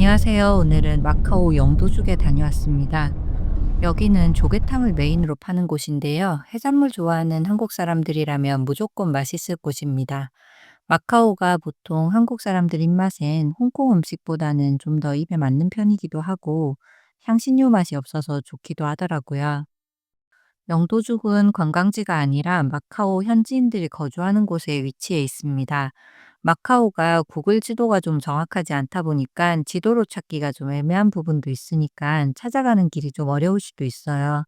안녕하세요. 오늘은 마카오 영도죽에 다녀왔습니다. 여기는 조개탕을 메인으로 파는 곳인데요. 해산물 좋아하는 한국 사람들이라면 무조건 맛있을 곳입니다. 마카오가 보통 한국 사람들 입맛엔 홍콩 음식보다는 좀 더 입에 맞는 편이기도 하고 향신료 맛이 없어서 좋기도 하더라고요. 영도죽은 관광지가 아니라 마카오 현지인들이 거주하는 곳에 위치해 있습니다. 마카오가 구글 지도가 좀 정확하지 않다 보니까 지도로 찾기가 좀 애매한 부분도 있으니까 찾아가는 길이 좀 어려울 수도 있어요.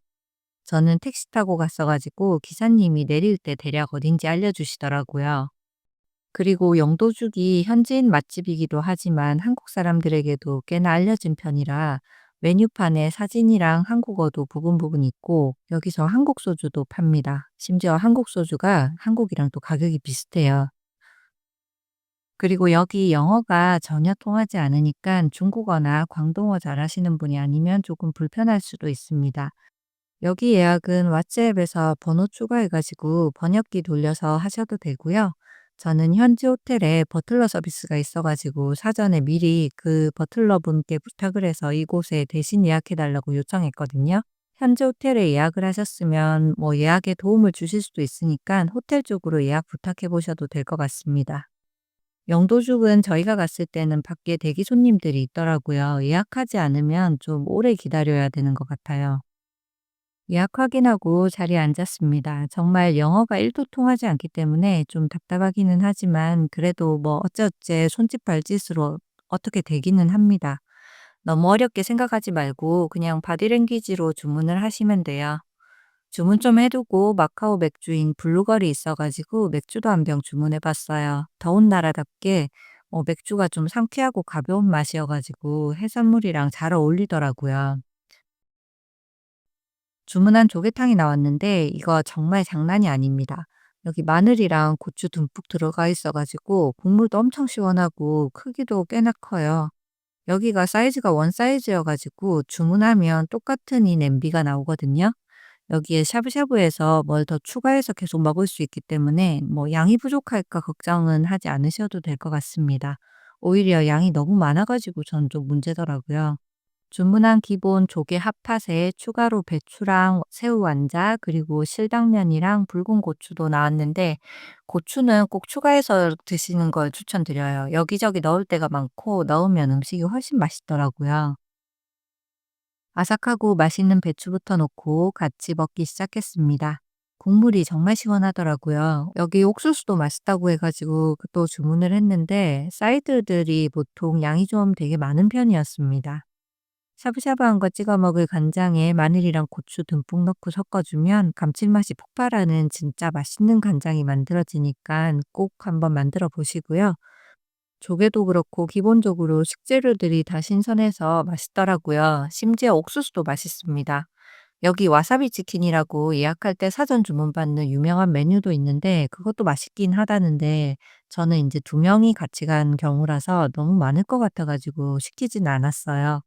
저는 택시 타고 갔어가지고 기사님이 내릴 때 대략 어딘지 알려주시더라고요. 그리고 영도죽이 현지인 맛집이기도 하지만 한국 사람들에게도 꽤나 알려진 편이라 메뉴판에 사진이랑 한국어도 부분 부분 있고 여기서 한국 소주도 팝니다. 심지어 한국 소주가 한국이랑 또 가격이 비슷해요. 그리고 여기 영어가 전혀 통하지 않으니까 중국어나 광동어 잘하시는 분이 아니면 조금 불편할 수도 있습니다. 여기 예약은 왓츠앱에서 번호 추가해 가지고 번역기 돌려서 하셔도 되고요. 저는 현지 호텔에 버틀러 서비스가 있어 가지고 사전에 미리 그 버틀러 분께 부탁을 해서 이곳에 대신 예약해 달라고 요청했거든요. 현지 호텔에 예약을 하셨으면 뭐 예약에 도움을 주실 수도 있으니까 호텔 쪽으로 예약 부탁해 보셔도 될 것 같습니다. 영도죽은 저희가 갔을 때는 밖에 대기 손님들이 있더라고요. 예약하지 않으면 좀 오래 기다려야 되는 것 같아요. 예약 확인하고 자리에 앉았습니다. 정말 영어가 1도 통하지 않기 때문에 좀 답답하기는 하지만 그래도 뭐 어쩌어째 손짓 발짓으로 어떻게 되기는 합니다. 너무 어렵게 생각하지 말고 그냥 바디랭귀지로 주문을 하시면 돼요. 주문 좀 해두고 마카오 맥주인 블루걸이 있어가지고 맥주도 한 병 주문해봤어요. 더운 나라답게 어, 맥주가 좀 상쾌하고 가벼운 맛이어가지고 해산물이랑 잘 어울리더라고요. 주문한 조개탕이 나왔는데 이거 정말 장난이 아닙니다. 여기 마늘이랑 고추 듬뿍 들어가 있어가지고 국물도 엄청 시원하고 크기도 꽤나 커요. 여기가 사이즈가 원 사이즈여가지고 주문하면 똑같은 이 냄비가 나오거든요. 여기에 샤브샤브에서 뭘 더 추가해서 계속 먹을 수 있기 때문에 뭐 양이 부족할까 걱정은 하지 않으셔도 될 것 같습니다. 오히려 양이 너무 많아가지고 전 좀 문제더라고요. 주문한 기본 조개 핫팟에 추가로 배추랑 새우 완자 그리고 실당면이랑 붉은 고추도 나왔는데 고추는 꼭 추가해서 드시는 걸 추천드려요. 여기저기 넣을 때가 많고 넣으면 음식이 훨씬 맛있더라고요. 아삭하고 맛있는 배추부터 넣고 같이 먹기 시작했습니다. 국물이 정말 시원하더라고요. 여기 옥수수도 맛있다고 해가지고 또 주문을 했는데 사이드들이 보통 양이 좀 되게 많은 편이었습니다. 샤브샤브한 거 찍어 먹을 간장에 마늘이랑 고추 듬뿍 넣고 섞어주면 감칠맛이 폭발하는 진짜 맛있는 간장이 만들어지니까 꼭 한번 만들어 보시고요. 조개도 그렇고 기본적으로 식재료들이 다 신선해서 맛있더라고요. 심지어 옥수수도 맛있습니다. 여기 와사비 치킨이라고 예약할 때 사전 주문받는 유명한 메뉴도 있는데 그것도 맛있긴 하다는데 저는 이제 두 명이 같이 간 경우라서 너무 많을 것 같아가지고 시키진 않았어요.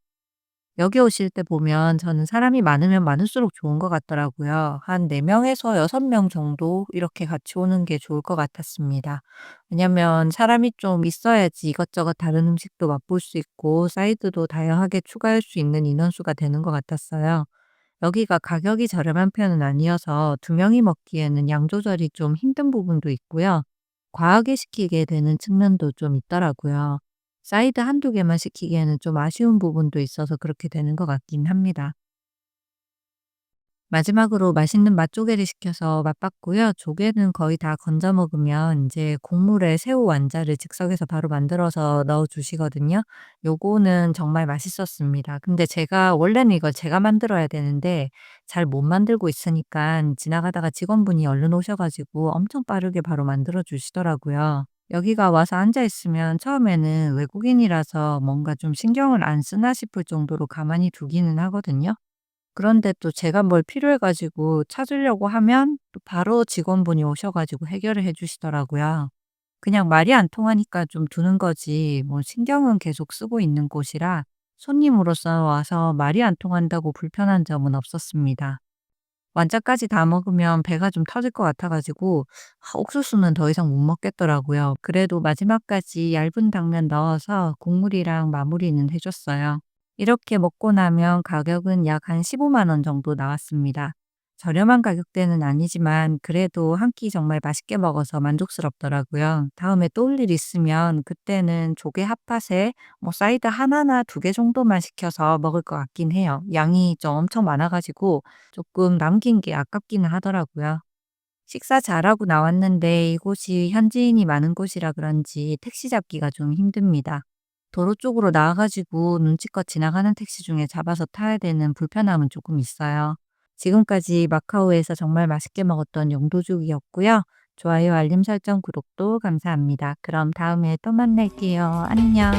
여기 오실 때 보면 저는 사람이 많으면 많을수록 좋은 것 같더라고요. 한 4 명에서 6명 정도 이렇게 같이 오는 게 좋을 것 같았습니다. 왜냐면 사람이 좀 있어야지 이것저것 다른 음식도 맛볼 수 있고 사이드도 다양하게 추가할 수 있는 인원수가 되는 것 같았어요. 여기가 가격이 저렴한 편은 아니어서 두 명이 먹기에는 양 조절이 좀 힘든 부분도 있고요. 과하게 시키게 되는 측면도 좀 있더라고요. 사이드 한두 개만 시키기에는 좀 아쉬운 부분도 있어서 그렇게 되는 것 같긴 합니다. 마지막으로 맛있는 맛조개를 시켜서 맛봤고요. 조개는 거의 다 건져 먹으면 이제 곡물에 새우 완자를 즉석에서 바로 만들어서 넣어 주시거든요. 요거는 정말 맛있었습니다. 근데 제가 원래는 이걸 제가 만들어야 되는데 잘 못 만들고 있으니까 지나가다가 직원분이 얼른 오셔 가지고 엄청 빠르게 바로 만들어 주시더라고요. 여기가 와서 앉아 있으면 처음에는 외국인이라서 뭔가 좀 신경을 안 쓰나 싶을 정도로 가만히 두기는 하거든요. 그런데 또 제가 뭘 필요해 가지고 찾으려고 하면 또 바로 직원분이 오셔 가지고 해결을 해 주시더라고요. 그냥 말이 안 통하니까 좀 두는 거지 뭐 신경은 계속 쓰고 있는 곳이라 손님으로서 와서 말이 안 통한다고 불편한 점은 없었습니다. 완자까지 다 먹으면 배가 좀 터질 것 같아 가지고 아 옥수수는 더 이상 못 먹겠더라고요. 그래도 마지막까지 얇은 당면 넣어서 국물이랑 마무리는 해 줬어요. 이렇게 먹고 나면 가격은 약 한 1 5만 원 정도 나왔습니다. 저렴한 가격대는 아니지만 그래도 한 끼 정말 맛있게 먹어서 만족스럽더라고요. 다음에 또 올 일 있으면 그때는 조개 핫팟에 뭐 사이드 하나나 두개 정도만 시켜서 먹을 것 같긴 해요. 양이 좀 엄청 많아 가지고 조금 남긴 게 아깝기는 하더라고요. 식사 잘하고 나왔는데 이곳이 현지인이 많은 곳이라 그런지 택시 잡기가 좀 힘듭니다. 도로 쪽으로 나와 가지고 눈치껏 지나가는 택시 중에 잡아서 타야 되는 불편함은 조금 있어요. 지금까지 마카오에서 정말 맛있게 먹었던 영도죽이었고요. 좋아요, 알림 설정, 구독도 감사합니다. 그럼 다음에 또 만날게요. 안녕.